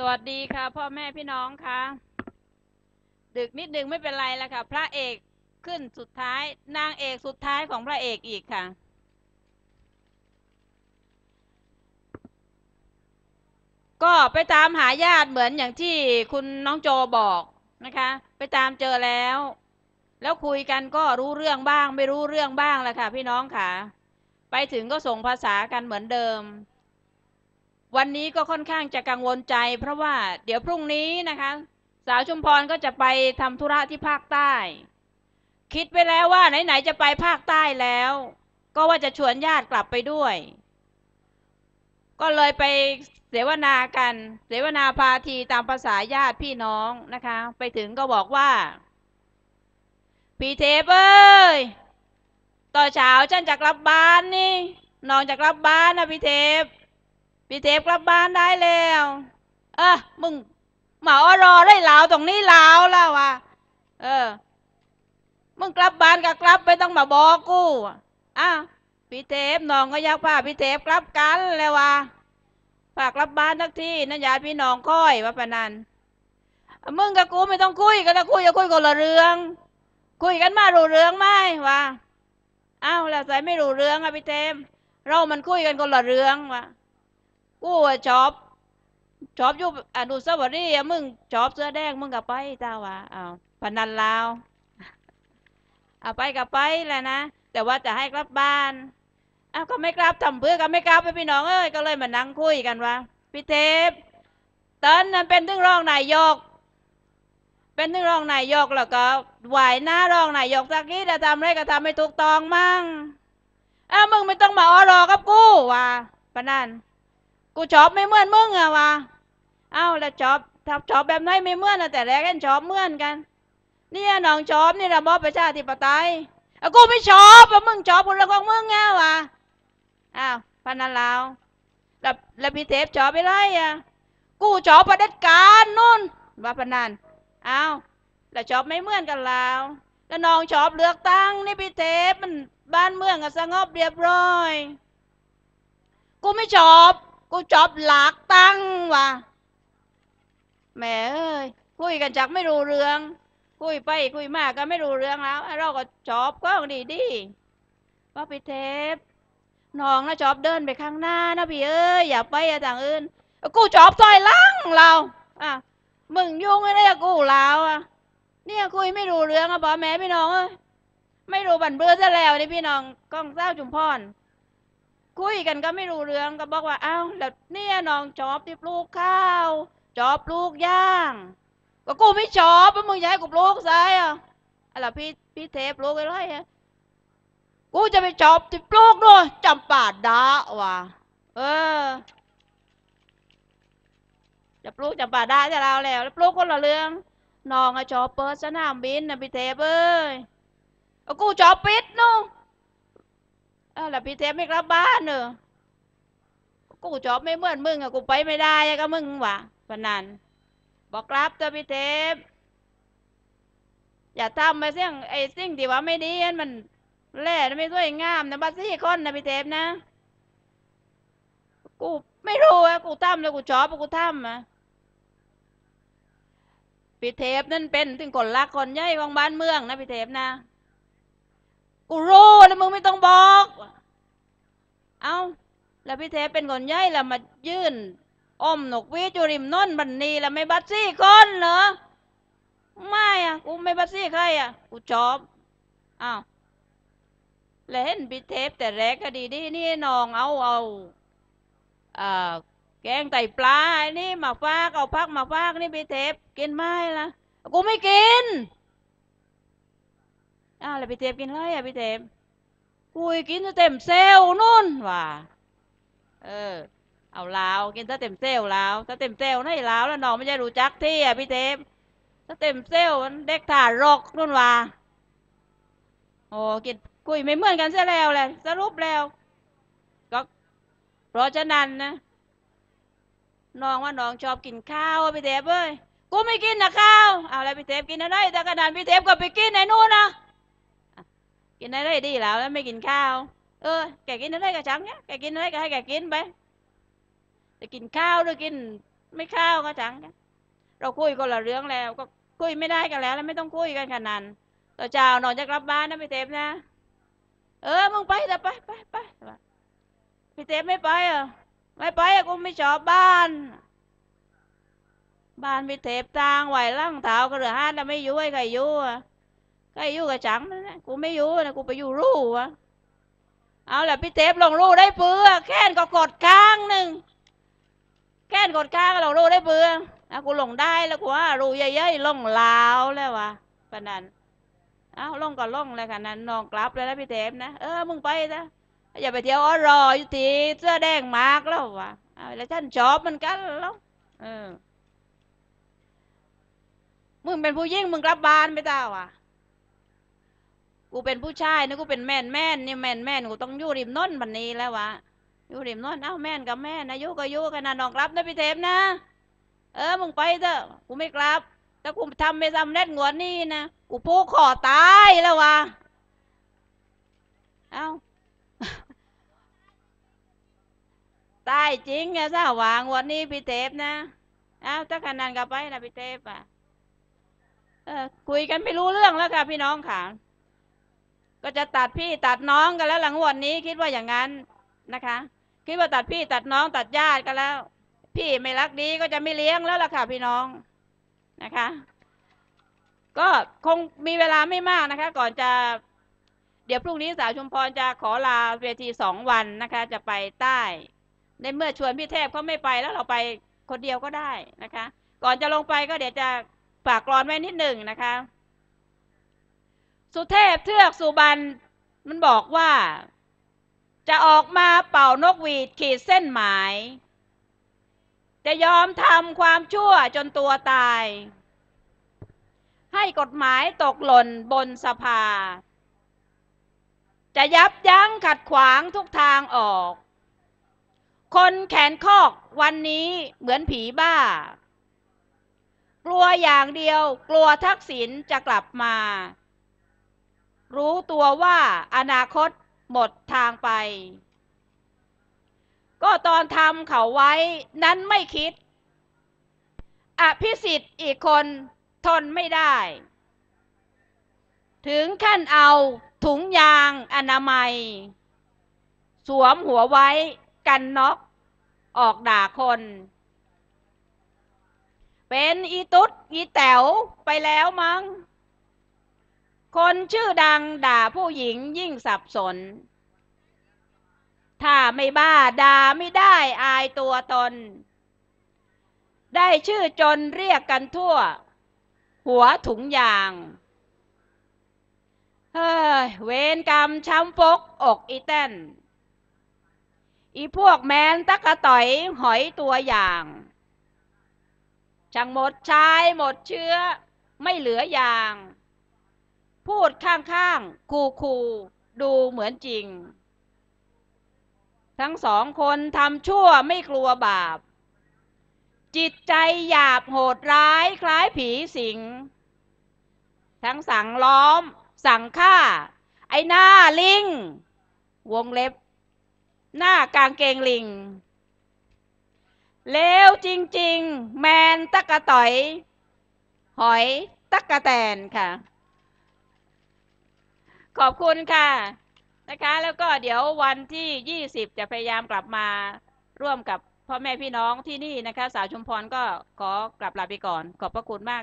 สวัสดีค่ะ พ่อแม่พี่น้องค่ะ ดึกนิดนึงไม่เป็นไรแล้วค่ะ พระเอกขึ้นสุดท้ายนางเอกสุดท้ายของพระเอกอีกค่ะ ก็ไปตามหาญาติเหมือนอย่างที่คุณน้องโจบอกนะคะ ไปตามเจอแล้ว แล้วคุยกันก็รู้เรื่องบ้าง ไม่รู้เรื่องบ้างแหละค่ะ พี่น้องค่ะ ไปถึงก็ส่งภาษากันเหมือนเดิม วันนี้ก็ค่อนข้างจะกังวลใจ เพราะว่าเดี๋ยวพรุ่งนี้นะคะ สาวชุมพรก็จะไปทำธุระที่ภาคใต้ คิดไปแล้วว่าไหนๆจะไปภาคใต้แล้ว ก็ว่าจะชวนญาติกลับไปด้วย ก็เลยไปเสวนากัน เสวนาพาทีตามภาษาญาติพี่น้องนะคะ ไปถึงก็บอกว่า พี่เทพเอ้ยต่อเช้าฉันจะกลับบ้านนี่น้องจะกลับบ้านนะพี่เทพ พี่เทพกลับบ้านได้แล้วเออมึงหมาอรอได้ลาวตรงนี้ลาวแล้วว่ะเออ มึงกลับบ้านก็กลับไม่ต้องมาบอกกูอ้าวพี่เทพน้องก็อยากพาพี่เทพกลับกันแล้วว่ะฝากกลับบ้านทักทีนั่นญาติพี่น้องค่อยว่าปนันมึงกับกูไม่ต้องคุยกันแล้วคุยจะคุยคนละเรื่อง คุยกันมารู้เรื่องไหมวะอ้าวแล้วใส่ไม่รู้เรื่องอะพี่เทพเรามันคุยกันคนละเรื่องวะ กูอะชอบชอบอยู่อนุสาวรีย์อะมึงชอบเสื้อแดงมึงก็ไปจ้าวะอ้าวพนันลาวเอาไปก็ไปแหละนะแต่ว่าจะให้กลับบ้านอ้าวก็ไม่กลับทำเพื่อก็ไม่กลับไปพี่น้องเอ้ยก็เลยมานั่งคุยกันว่าพี่เทพตอนนั้นเป็นถึงรองนายก เป็นถึงรองนายกแล้วก็ไหวหน้ารองนายกสักทีจะทำอะไรก็ทำให้ถูกต้องมั่งอ้าวมึงไม่ต้องมาอ้อรอกับกูว่ะปะนั่น กูชอบไม่เหมือนมึงอะวะเอ้าแล้วชอบถ้าชอบแบบไหนไม่เหมือนนะแต่แรกกันชอบเหมือนกัน เนี่ยน้องชอบนี่ระบอบประชาธิปไตยอากูไม่ชอบอะมึงชอบคนละของมึงไงวะอ้าวพันนันลาวแล้วแล้วพี่เทพชอบไปไรอะกูชอบประเด็จการนู่นว่าพนันอ้าวแล้วชอบไม่เหมือนกันลาวแล้วน้องชอบเลือกตั้งนี่พี่เทพมันบ้านเมืองอะสงบเรียบร้อย กูไม่ชอบ กูชอบหลากตั้งว่ะแหม่เอ้ยคุยกันจากไม่รู้เรื่อง คุยไปคุยมาก็ไม่รู้เรื่องแล้วเราก็ชอบก็ดีดีว่าไปเทปน้องนะชอบเดินไปข้างหน้านะพี่เอ้ยอย่าไปอะทางอื่นกูชอบซอยล่างเราอะมึงยุ่งไม่ได้กูแล้วอะเนี่ยคุยไม่รู้เรื่องอะบอกแม่พี่น้องเอ้ยไม่รู้บันเบื่อซะแล้วนี่พี่น้องกล้องเศร้าจุมพร คุยกันก็ไม่รู้เรื่องก็บอกว่าอ้าวแล้วเนี่ยน้องจอบที่ปลูกข้าวจอบปลูกย่าง ก็กูไม่ชอบมึงอยากให้กูปลูกไซอะอะไรพี่พี่เทปปลูกอะไรอะกูจะไปจอบที่ปลูกด้วยจำปาดาว่ะเออจะปลูกจำปาดาจะเราแล้วแล้วปลูกคนละเรื่องน้องอะชอบเปิดสนามบินนะพี่เทปเอ้ยเอกูชอบปิดนู่น ออแล้วพี่เทพไม่กลับบ้านเนอะกูจอบไม่เหมือนมึงอะกูไปไม่ได้อะก็มึงวะปนนันบอกกลับเถอะพี่เทพอย่าทำมาเสี่ยงไอ้สิ่งที่ว่าไม่ดีอันมันแล่ไม่สวยงามนะบัดซี่คนนะพี่เทพนะ กูไม่รู้อะกูทำแล้วกูชอบกูทำอะพี่เทพนั่นเป็นถึงคนรักคนใหญ่ของบ้านเมืองนะพี่เทพนะ กูรู้แล้วมึงไม่ต้องบอก เอาแล้วพี่เทพเป็นคนใหญ่แล้วมายื่นอ้อมหนกวีจุริมน้นบันนีแล้วไม่บัดซี่คนเหรอ ไม่อะกูไม่บัดซี่ใครอะกูชอบอ้าวแล้วเห็นพี่เทพแต่แรกก็ดีดีนี่น้องเอาเอาอ่าแกงไตปลาไอ้นี่มาฟากเอาพักมาฟากนี่พี่เทพกินไหมล่ะ กูไม่กิน อ้าวแล้วพี่เทพกินอะไรอะพี่เทพกุยกินแต่เต็มเซลล์นู่นว่ะเออ เอาลาวกินถ้าเต็มเซลล์ลาวถ้าเต็มเซลล์ในลาวแล้วน้องไม่ใช่รู้จักที่อะพี่เทพถ้าเต็มเซลล์มันเด็กถ่ารกนู่นว่ะโอ้กินกุยไม่เหมือนกันเสียแล้วแหละสรุปแล้วก็เพราะฉะนั้นนะน้องว่าน้องชอบกินข้าวอะพี่เทพเอ้ยกูไม่กินนะข้าวเอาแล้วพี่เทพกินอะไรแต่กระดพี่เทพก็ไปกินไอ้นู่นนะ กินอะไรดีแล้วแล้วไม่กินข้าว เออแกกินอะไรก็ช่างเนี่ยแกกินอะไรก็ให้แกกินไปจะกินข้าวหรือกินไม่ข้าวก็จังเราคุยคนละเรื่องแล้ว ก็คุยไม่ได้กันแล้ว แล้วไม่ต้องคุยกันขนาดนั้นต่อเจ้านอนจะกลับบ้านนะพี่เทพนะ เออมึงไปเถอะไปไปไปพี่เทพไม่ไปอะไม่ไปอะกูไม่ชอบบ้าน บ้านพี่เทพตางไหวล่างเท้ากระเรือห้านแล้วไม่อยู่ให้ใครอยู่อะ ใครอยู่กับจังนั่นแหละกูไม่อยู่นะกูไปอยู่รูวะเอาแหละพี่เทพลงรูได้เปื้อแค่นก็กดค้างหนึ่งแค่นกดค้างก็ลงรูได้เปื้อนะกูลงได้แล้วกูว่ารูเยอะๆลงลาวแล้ววะปนั้นเอาลงก็ลงเลยค่ะนั้นนองกลับเลยนะพี่เทพนะเออมึงไปนะอย่าไปเที่ยวอ๋อรออยู่ทีเสื้อแดงมากแล้ววะเอาแล้วท่านชอบมันกันแล้วเออมึงเป็นผู้ยิ่งมึงกลับบ้านไม่ได้วะ กูเป็นผู้ชายนะกูเป็นแม่นแม่นนี่แม่นแม่นกูต้องอยู่ริมน้นบันนี้แล้ววะอยู่ริมน้นเอ้าแม่นกับแม่นนะยู่ก็ยู่กันนะน้องกลับนะพี่เทพนะ เออมึงไปเถอะกูไม่กลับถ้ากูทำไม่สำเร็จงวดนี้นะกูผูกคอตายแล้ววะเอ้าตายจริงอะถ้าวางวันนี้พี่เทพนะเอ้าถ้าขนาดกับไปนะพี่เทพอะเออคุยกันไม่รู้เรื่องแล้วค่ะพี่น้องค่ะ ก็จะตัดพี่ตัดน้องกันแล้วหลังวันนี้คิดว่าอย่างนั้นนะคะ คิดว่าตัดพี่ตัดน้องตัดญาติกันแล้ว พี่ไม่รักดีก็จะไม่เลี้ยงแล้วล่ะค่ะพี่น้องนะคะ ก็คงมีเวลาไม่มากนะคะ ก่อนจะ เดี๋ยวพรุ่งนี้สาวชุมพรจะขอลาเวทีสองวันนะคะ จะไปใต้ ในเมื่อชวนพี่เทพเขาไม่ไปแล้วเราไปคนเดียวก็ได้นะคะ ก่อนจะลงไปก็เดี๋ยวจะฝากกรอนไว้นิดหนึ่งนะคะ สุเทพเทือกสุบรรณมันบอกว่า จะออกมาเป่านกหวีดขีดเส้นหมาย จะยอมทำความชั่วจนตัวตาย ให้กฎหมายตกหล่นบนสภา จะยับยั้งขัดขวางทุกทางออก คนแขนคอกวันนี้เหมือนผีบ้า กลัวอย่างเดียวกลัวทักษิณจะกลับมา รู้ตัวว่าอนาคตหมดทางไป ก็ตอนทำเขาไว้นั้นไม่คิด อภิสิทธิ์อีกคนทนไม่ได้ ถึงขั้นเอาถุงยางอนามัย สวมหัวไว้กันน็อกออกด่าคน เป็นอีตุ๊ดอีแต๋วไปแล้วมั้ง คนชื่อดังด่าผู้หญิงยิ่งสับสน ถ้าไม่บ้าด่าไม่ได้อายตัวตน ได้ชื่อจนเรียกกันทั่ว หัวถุงยาง เฮ้ย เวรกรรมช้ำฟกอกอีแตนอีพวกแมนตะกะต่อยหอยตัวอย่างช่างหมดชายหมดเชื้อไม่เหลืออย่าง พูดข้างๆ คูคูดูเหมือนจริง ทั้งสองคนทำชั่วไม่กลัวบาป จิตใจหยาบโหดร้ายคล้ายผีสิง ทั้งสั่งล้อม สั่งฆ่า ไอ้หน้าลิง วงเล็บ หน้ากางเกงลิงเลวจริง ๆ แมนตะกะต่อย หอยตะกะแตนค่ะ ขอบคุณค่ะนะคะ แล้วก็เดี๋ยววันที่ 20 จะพยายามกลับมาร่วมกับพ่อแม่พี่น้องที่นี่นะคะ สาวชุมพรก็ขอกลับลาไปก่อน ขอบพระคุณมาก